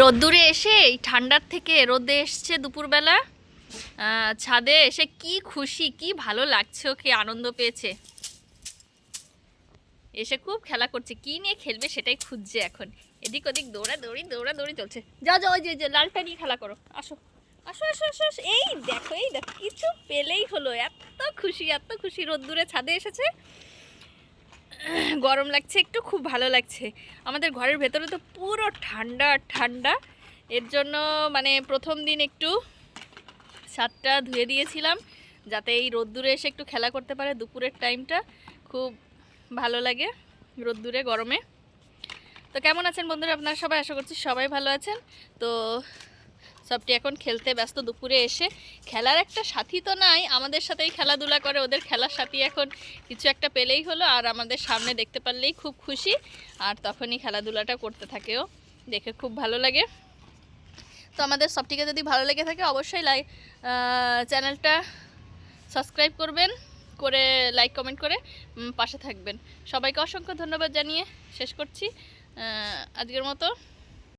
রোদ্দুরে এসে, এই ঠান্ডার থেকে রোদে এসছে দুপুরবেলা। ছাদে এসে কি খুশি, কি ভালো লাগছে ওকে আনন্দ পেয়েছে। এসে খুব খেলা করছে, কি নিয়ে খেলবে সেটাই খুঁজছে এখন। এদিক ওদিক দৌড়া দৌড়ি দৌড়া দৌড়ি চলছে। যা যা যে যে, লালটা নিয়ে খেলা করো, আসো। আসো আসো আসো আসো। এই দেখো এই দেখো, কিছু পেলেই হলো, এত খুশি এত খুশি রোদ্দুরে ছাদে এসেছে। গরম লাগছে, একটু খুব ভালো লাগছে। আমাদের ঘরের ভেতরে তো পুরো ঠান্ডা ঠান্ডা। এর জন্য মানে প্রথম দিন একটু ছাদটা ধুয়ে দিয়েছিলাম, যাতে এই রোদ্দুরে এসে একটু খেলা করতে পারে দুপুরের টাইমটা। খুব ভালো লাগে রোদ্দুরে, গরমে। তো কেমন আছেন বন্ধুরা? আপনারা সবাই আশা করছি সবাই ভালো আছেন। তো সবটি এখন খেলতে ব্যস্ত দুপুরে এসে খেলার একটা সাথী তো নাই, আমাদের সাথেই খেলাধুলা করে, ওদের খেলার সাথী এখন কিছু একটা পেলেই হলো আর আমাদের সামনে দেখতে পারলেই খুব খুশি আর তখনই খেলাধুলাটা করতে থাকেও দেখে খুব ভালো লাগে। তো আমাদের সবটিকে যদি ভালো লেগে থাকে অবশ্যই লাইক চ্যানেলটা সাবস্ক্রাইব করবেন, করে লাইক, কমেন্ট করে পাশে থাকবেন। সবাইকে অসংখ্য ধন্যবাদ জানিয়ে শেষ করছি আজকের মতো।